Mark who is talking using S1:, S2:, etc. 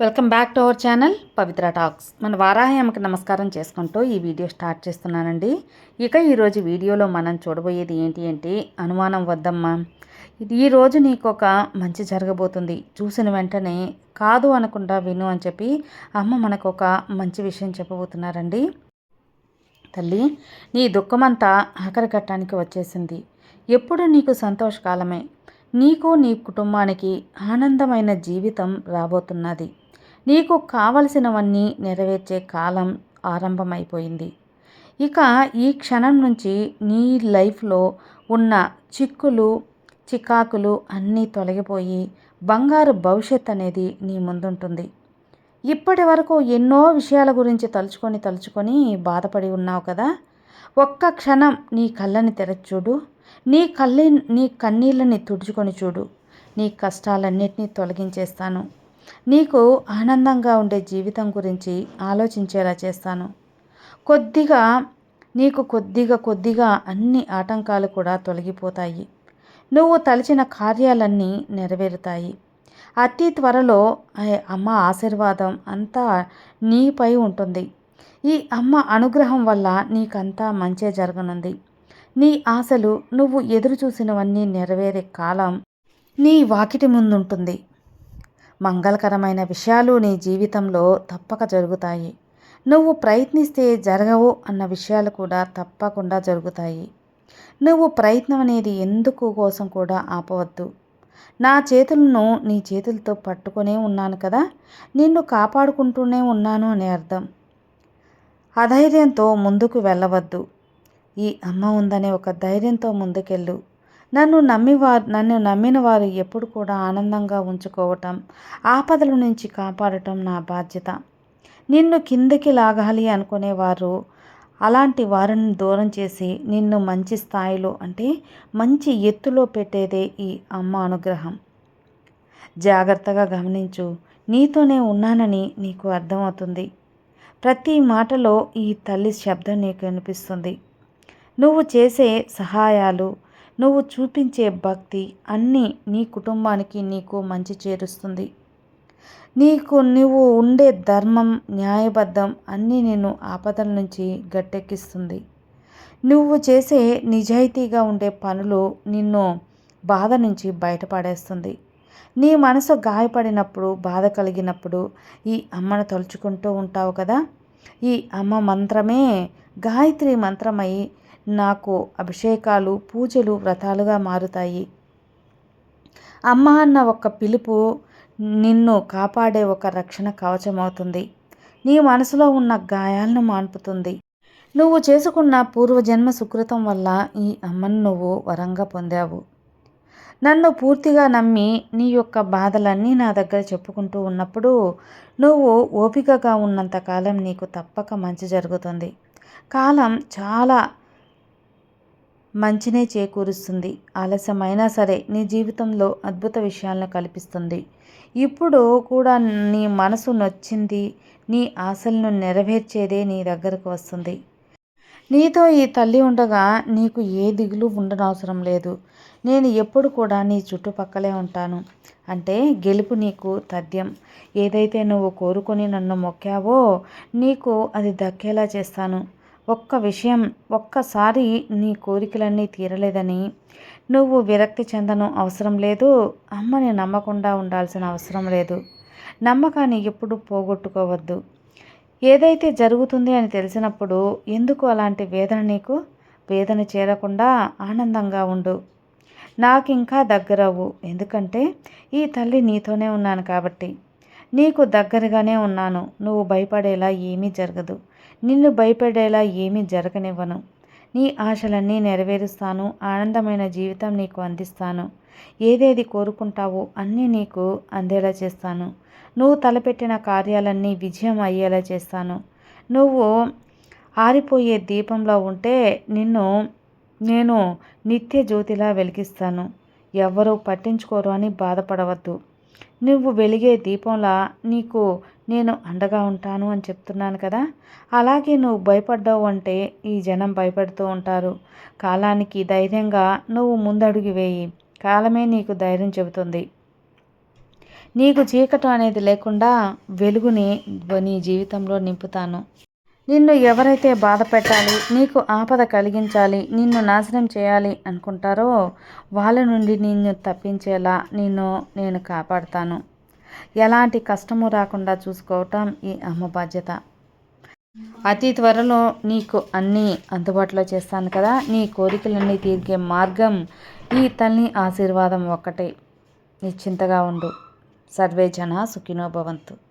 S1: Welcome back to our channel Pavitra talks. మన వారాహ్యమకి నమస్కారం చేసుకుంటూ ఈ వీడియో స్టార్ట్ చేస్తున్నానండి. ఇక ఈరోజు వీడియోలో మనం చూడబోయేది ఏంటి అంటే అనుమానం వద్దమ్మా. ఇది ఈరోజు నీకు ఒక మంచి జరగబోతుంది. చూసిన వెంటనే కాదు అనకుండా విను అని చెప్పి అమ్మ మనకు ఒక మంచి విషయం చెప్పబోతున్నారండి. తల్లి నీ దుఃఖమంతా ఆఖరికట్టానికి వచ్చేసింది. ఎప్పుడు నీకు సంతోషకాలమే నీకు నీ కుటుంబానికి ఆనందమైన జీవితం రాబోతున్నది. నీకు కావలసినవన్నీ నెరవేర్చే కాలం ఆరంభమైపోయింది. ఇక ఈ క్షణం నుంచి నీ లైఫ్లో ఉన్న చిక్కులు చికాకులు అన్నీ తొలగిపోయి బంగారు భవిష్యత్ అనేది నీ ముందుంటుంది. ఇప్పటి వరకు ఎన్నో విషయాల గురించి తలుచుకొని తలుచుకొని బాధపడి ఉన్నావు కదా? ఒక్క క్షణం నీ కళ్ళని తెరచూడు నీ కళ్ళి నీ కన్నీళ్ళని తుడుచుకొని చూడు. నీ కష్టాలన్నిటినీ తొలగించేస్తాను. నీకు ఆనందంగా ఉండే జీవితం గురించి ఆలోచించేలా చేస్తాను. కొద్దిగా నీకు కొద్దిగా కొద్దిగా అన్ని ఆటంకాలు కూడా తొలగిపోతాయి. నువ్వు తలచిన కార్యాలన్నీ నెరవేరుతాయి. అతి త్వరలో అమ్మ ఆశీర్వాదం అంతా నీపై ఉంటుంది. ఈ అమ్మ అనుగ్రహం వల్ల నీకంతా మంచే జరగనుంది. నీ ఆశలు నువ్వు ఎదురు చూసినవన్నీ నెరవేరే కాలం నీ వాకిటి ముందుంటుంది. మంగళకరమైన విషయాలు నీ జీవితంలో తప్పక జరుగుతాయి. నువ్వు ప్రయత్నిస్తే జరగవు అన్న విషయాలు కూడా తప్పకుండా జరుగుతాయి. నువ్వు ప్రయత్నం అనేది ఎందుకు కోసం కూడా ఆపవద్దు. నా చేతులను నీ చేతులతో పట్టుకునే ఉన్నాను కదా నిన్ను కాపాడుకుంటూనే ఉన్నాను అనే అర్థం. అధైర్యంతో ముందుకు వెళ్ళవద్దు. ఈ అమ్మ ఉందనే ఒక ధైర్యంతో ముందుకెళ్ళు. నన్ను నమ్మి వారు నన్ను నమ్మిన వారు ఎప్పుడు కూడా ఆనందంగా ఉంచుకోవటం ఆపదల నుంచి కాపాడటం నా బాధ్యత. నిన్ను కిందకి లాగాలి అనుకునేవారు అలాంటి వారిని దూరం చేసి నిన్ను మంచి స్థాయిలో అంటే మంచి ఎత్తులో పెట్టేదే ఈ అమ్మ అనుగ్రహం. జాగ్రత్తగా గమనించు నీతోనే ఉన్నానని నీకు అర్థమవుతుంది. ప్రతి మాటలో ఈ తల్లి శబ్దం నీకు అనిపిస్తుంది నువ్వు చేసే సహాయాలు నువ్వు చూపించే భక్తి అన్నీ నీ కుటుంబానికి నీకు మంచి చేరుస్తుంది. నీకు నువ్వు ఉండే ధర్మం న్యాయబద్ధం అన్నీ నేను ఆపదల నుంచి గట్టెక్కిస్తుంది. నువ్వు చేసే నిజాయితీగా ఉండే పనులు నిన్ను బాధ నుంచి బయటపడేస్తుంది. నీ మనసు గాయపడినప్పుడు బాధ కలిగినప్పుడు ఈ అమ్మను తలుచుకుంటూ ఉంటావు కదా? ఈ అమ్మ మంత్రమే గాయత్రి మంత్రమై నాకు అభిషేకాలు పూజలు వ్రతాలుగా మారుతాయి. అమ్మ అన్న ఒక పిలుపు నిన్ను కాపాడే ఒక రక్షణ కవచమవుతుంది. నీ మనసులో ఉన్న గాయాలను మాన్పుతుంది. నువ్వు చేసుకున్న పూర్వజన్మ సుకృతం వల్ల ఈ అమ్మను నువ్వు వరంగా పొందావు. నన్ను పూర్తిగా నమ్మి నీ యొక్క బాధలన్నీ నా దగ్గర చెప్పుకుంటూ ఉన్నప్పుడు నువ్వు ఓపికగా ఉన్నంతకాలం నీకు తప్పక మంచి జరుగుతుంది. కాలం చాలా మంచినే చేకూరుస్తుంది. ఆలస్యమైనా సరే నీ జీవితంలో అద్భుత విషయాలను కల్పిస్తుంది. ఇప్పుడు కూడా నీ మనసు నొచ్చింది నీ ఆశలను నెరవేర్చేదే నీ దగ్గరకు వస్తుంది. నీతో ఈ తల్లి ఉండగా నీకు ఏ దిగులు ఉండనవసరం లేదు. నేను ఎప్పుడు కూడా నీ చుట్టుపక్కలే ఉంటాను. అంటే గెలుపు నీకు తథ్యం. ఏదైతే నువ్వు కోరుకొని నన్ను మొక్కావో నీకు అది దక్కేలా చేస్తాను. ఒక్క విషయం ఒక్కసారి నీ కోరికలన్నీ తీరలేదని. నువ్వు విరక్తి చెందను అవసరం లేదు. అమ్మని నమ్మకుండా ఉండాల్సిన అవసరం లేదు. నమ్మకాన్ని ఎప్పుడు పోగొట్టుకోవద్దు. ఏదైతే జరుగుతుంది అని తెలిసినప్పుడు ఎందుకు అలాంటి వేదన నీకు? వేదన చేరకుండా ఆనందంగా ఉండు. నాకు ఇంకా దగ్గరవు ఎందుకంటే ఈ తల్లి నీతోనే ఉన్నాను కాబట్టి. నీకు దగ్గరగానే ఉన్నాను. నువ్వు భయపడేలా ఏమీ జరగదు. నిన్ను భయపడేలా ఏమీ జరగనివ్వను. నీ ఆశలన్నీ నెరవేరుస్తాను ఆనందమైన జీవితం నీకు అందిస్తాను. ఏదేది కోరుకుంటావో అన్నీ నీకు అందేలా చేస్తాను. నువ్వు తలపెట్టిన కార్యాలన్నీ విజయం అయ్యేలా చేస్తాను. నువ్వు ఆరిపోయే దీపంలో ఉంటే నిన్ను నేను నిత్య జ్యోతిలా వెలిగిస్తాను. ఎవరూ పట్టించుకోరు అని బాధపడవద్దు. నువ్వు వెలిగే దీపంలా నీకు నేను అండగా ఉంటాను అని చెప్తున్నాను కదా. అలాగే నువ్వు భయపడ్డావు అంటే ఈ జనం భయపడుతూ ఉంటారు. కాలానికి ధైర్యంగా నువ్వు ముందడుగు వేయి. కాలమే నీకు ధైర్యం చెబుతుంది. నీకు చీకటం అనేది లేకుండా వెలుగుని నీ జీవితంలో నింపుతాను. నిన్ను ఎవరైతే బాధ పెట్టాలి నీకు ఆపద కలిగించాలి నిన్ను నాశనం చేయాలి అనుకుంటారో వాళ్ళ నుండి నిన్ను తప్పించేలా నిన్ను నేను కాపాడుతాను. ఎలాంటి కష్టము రాకుండా చూసుకోవటం ఈ అమ్మ బాధ్యత. అతి త్వరలో నీకు అన్నీ అందుబాటులో చేస్తాను కదా. నీ కోరికలన్నీ తీర్గే మార్గం ఈ తల్లి ఆశీర్వాదం ఒక్కటే. నిశ్చింతగా ఉండు. సర్వే జన సుఖినో భవంతు.